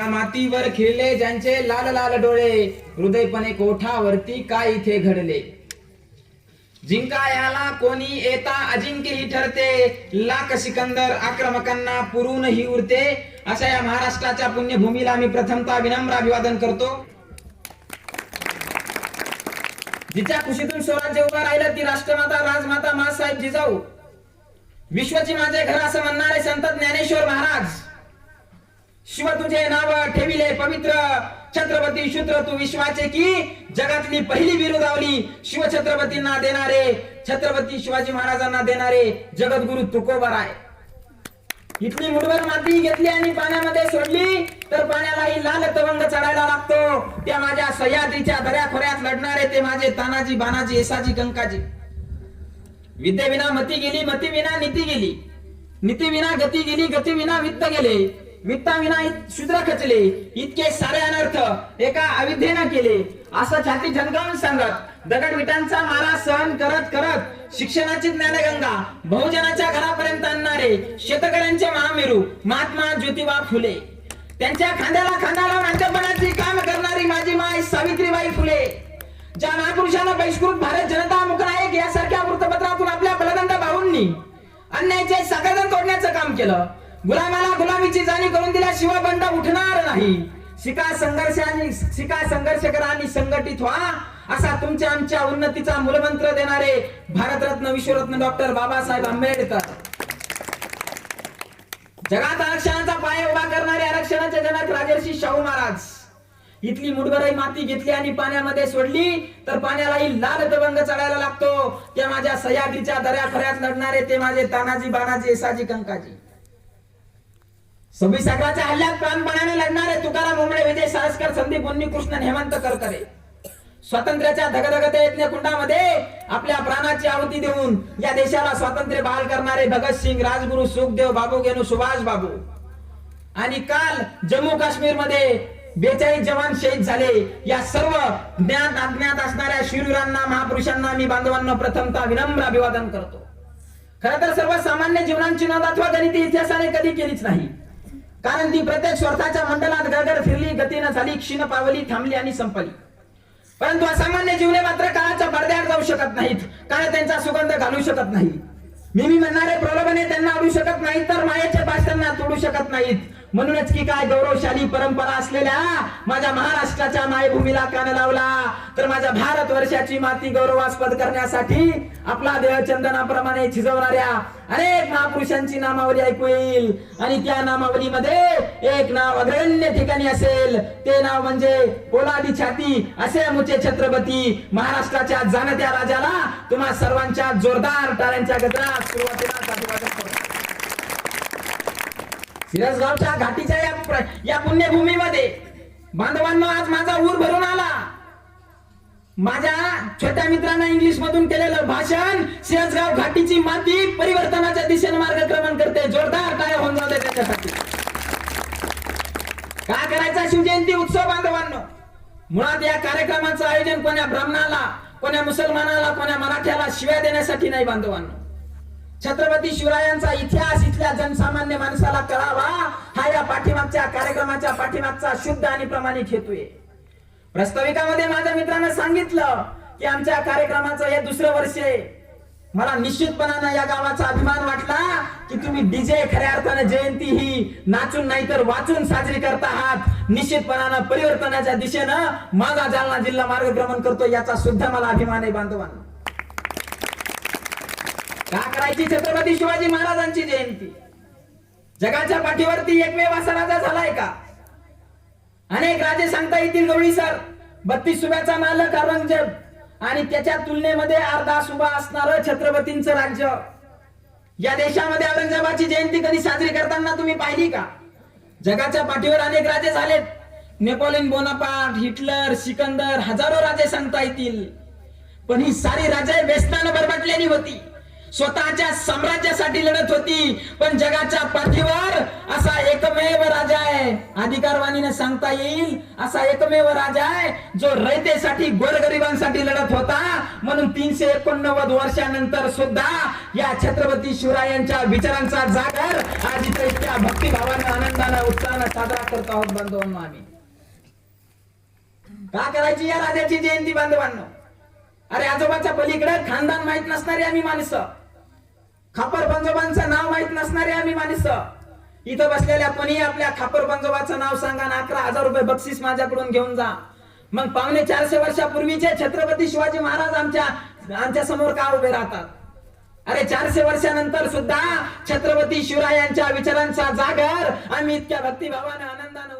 त्या मातीवर खिळले ज्यांचे लाल लाल डोळे हृदयपणे कोठावरती काय इथे घडले? जिंका याला कोणी येता अजिंक्य ही ठरते लाख सिकंदर आक्रमकांना पुरून ही उरते. अशा या महाराष्ट्राच्या पुण्यभूमीला मी प्रथमता विनम्र अभिवादन करतो. जिच्या कुशीतून स्वराज्य उभं राहिलं ती राष्ट्रमाता राजमाता मासाहेब जिजाऊ. विश्वची माझे घर असं म्हणणारे संत ज्ञानेश्वर महाराज. शिव तुझे नाव ठेविले पवित्र. छत्रपती शूद्र तू विश्वाचे की? जगातली पहिली बिरुदावली शिव छत्रपतींना देणारे. छत्रपती शिवाजी महाराजांना देणारे जगद्गुरु तुकोबर आहे. इथली मुठभर माती घेतली आणि पाण्यामध्ये सोडली तर पाण्यालाही लाल तवंग चढायला लागतो. त्या माझ्या सह्याद्रीच्या दऱ्याखोऱ्यात लढणारे ते माझे तानाजी बानाजी येसाजी कंकाजी विद्येविना मती गेली मतीविना नीती गेली. नीतीविना गती गेली गतीविना वित्त गेले. वित्ताविना शूद्र खचले इतके सारे अनर्थ एका अविद्येनं केले. असं छाती झनकावून सांगत दगड विटांचा मारा सहन करत करत शिक्षणाची ज्ञानगंगा बहुजनाच्या घरापर्यंत आणणारे शेतकऱ्यांचे महामेरू महात्मा ज्योतिबा फुले. त्यांच्या खांद्याला खांदा लावून अंतपणाची काम करणारी माझी माय सावित्रीबाई फुले. ज्या महापुरुषांना बहिष्कृत भारत जनता मुकरायक यासारख्या वृत्तपत्रातून आपल्या बलदंड भाऊंनी अन्यायाचे सागरदान तोडण्याचं काम केलं. गुलामाला गुलामीची जाणीव करून दिल्याशिवाय बंड उठणार नाही. शिका संघर्ष आणि शिका संघर्ष करा आणि संघटित व्हा. असा तुमच्या आमच्या उन्नतीचा मूलमंत्र देणारे भारतरत्न विश्वरत्न डॉक्टर बाबासाहेब आंबेडकर. जगात आरक्षणाचा पाय उभा करणारे आरक्षणाचे जनक राजर्षी शाहू महाराज. इथली मुठभराई माती घेतली आणि पाण्यामध्ये सोडली तर पाण्यालाही लाल दबंग चढायला लागतो. त्या माझ्या सह्याद्रीच्या दऱ्याखऱ्यात लढणारे ते माझे तानाजी बानाजी एसाजी कंकाजी. सव्वीस अकराच्या हल्ल्यात प्राणपणाने लढणारे तुकाराम मुंबळे विजय साळसकर संदीप उन्नी कृष्णन हेमंत करकरे. स्वातंत्र्याच्या धगधगत यज्ञ कुंडामध्ये आपल्या प्राणाची आहुती देऊन या देशाला स्वातंत्र्य बहाल करणारे भगतसिंग राजगुरु सुखदेव बाबू गेनू सुभाष बाबू. आणि काल जम्मू काश्मीरमध्ये बेचाळीस जवान शहीद झाले. या सर्व ज्ञात अज्ञात असणाऱ्या शूरवीरांना महापुरुषांना मी बांधवांना प्रथमता विनम्र अभिवादन करतो. खर तर सर्वसामान्य जीवनांची नोंद अथवा गणिती इतिहासाने कधी केलीच नाही. कारण ती प्रत्येक स्वर्थाच्या मंडलात गडगड फिरली गतीनं झाली क्षीण पावली थांबली आणि संपली. परंतु असामान्य जीवने मात्र काळाच्या पडद्यावर जाऊ शकत नाहीत. काळ त्यांचा सुगंध घालू शकत नाही मी मी म्हणणारे प्रलोभने त्यांना अडू शकत नाहीत तर मायाचे पास त्यांना तोडू शकत नाहीत. म्हणूनच की काय गौरवशाली परंपरा असलेल्या माझ्या महाराष्ट्राच्या मायभूमीला कान लावला तर माझ्या भारत वर्षाची माती गौरवास्पद करण्यासाठी आपला देह चंदनाप्रमाणे झिजवणाऱ्या अनेक महापुरुषांची नामावली ऐकू येईल. आणि त्या नामावलीमध्ये एक नाव अग्रण्य ठिकाणी असेल. ते नाव म्हणजे पोलादी छाती असे मुचे छत्रपती महाराष्ट्राच्या जाणत्या राजाला तुम्हा सर्वांच्या जोरदार टाळ्यांच्या गजरात सुरुवातीला अभिवादन घाटीच्या या या पुण्यभूमीमध्ये बांधवांनो आज माझा ऊर भरून आला. माझ्या छोट्या मित्रांना इंग्लिश मधून केलेलं भाषण सिरसगाव घाटीची माती परिवर्तनाच्या दिशेने मार्गक्रमण करते. जोरदार काय होऊन जाते त्याच्यासाठी. काय करायचा शिवजयंती उत्सव बांधवांनो? मुळात या कार्यक्रमाचं आयोजन कोण्या ब्राह्मणाला कोण्या मुसलमानाला कोण्या मराठ्याला शिव्या देण्यासाठी नाही बांधवांनो. छत्रपती शिवरायांचा इतिहास इथल्या जनसामान्य माणसाला कळावा हा या पाठीमागच्या कार्यक्रमाच्या पाठीमागचा शुद्ध आणि प्रमाणित हेतू आहे. प्रस्ताविकामध्ये माझ्या मित्रानं सांगितलं की आमच्या कार्यक्रमाचं हे दुसरं वर्ष आहे. मला निश्चितपणानं या गावाचा अभिमान वाटला की तुम्ही डीजे खऱ्या अर्थानं जयंती ही नाचून नाही तर वाचून साजरी करता आहात. निश्चितपणानं परिवर्तनाच्या दिशेनं माझा जालना जिल्हा मार्गक्रमण करतो याचा सुद्धा मला अभिमान आहे बांधवांना. का करायची छत्रपती शिवाजी महाराजांची जयंती. जगाच्या पाठीवरती एकमेव असा राजा झालाय का? अनेक राजे सांगता येतील गवळी सर बत्तीस सुब्याचा मालक औरंगजेब आणि त्याच्या तुलनेमध्ये अर्धा सुभा असणार छत्रपतींचं राज्य. या देशामध्ये औरंगजेबाची जयंती कधी साजरी करताना तुम्ही पाहिली का? जगाच्या पाठीवर अनेक राजे झालेत. नेपोलियन बोनापाट हिटलर सिकंदर हजारो राजे सांगता येतील. पण ही सारी राजे व्यसनानं बरबटलेली होती. स्वतःच्या साम्राज्यासाठी लढत होती पण जगाच्या पाठीवर असा एकमेव राजा आहे. अधिकारवाणीने सांगता येईल असा एकमेव राजा आहे जो रयतेसाठी गोरगरिबांसाठी लढत होता. म्हणून तीनशे एकोणनव्वद वर्षानंतर सुद्धा या छत्रपती शिवरायांच्या विचारांचा जागर आज इथे इतक्या भक्तिभावानं आनंदानं उत्साहानं साजरा करत आहोत बांधवांना आम्ही. का करायची या राजाची जयंती बांधवांनो? अरे आजोबाच्या पलीकडे खानदान माहीत नसणारी आम्ही माणसं. खापर पंजोबांचं नाव माहीत नसणारे आम्ही माणसं. इथं बसलेल्या कोणी आपल्या खापर पंजोबाचं नाव सांगा ना अकरा हजार रुपये बक्षीस माझ्याकडून घेऊन जा. मग पावणे चारशे वर्षापूर्वीचे छत्रपती शिवाजी महाराज आमच्या आमच्यासमोर का उभे राहतात? अरे चारशे वर्षानंतर सुद्धा छत्रपती शिवरायांच्या विचारांचा जागर आम्ही इतक्या भक्तिभावानं आनंदानं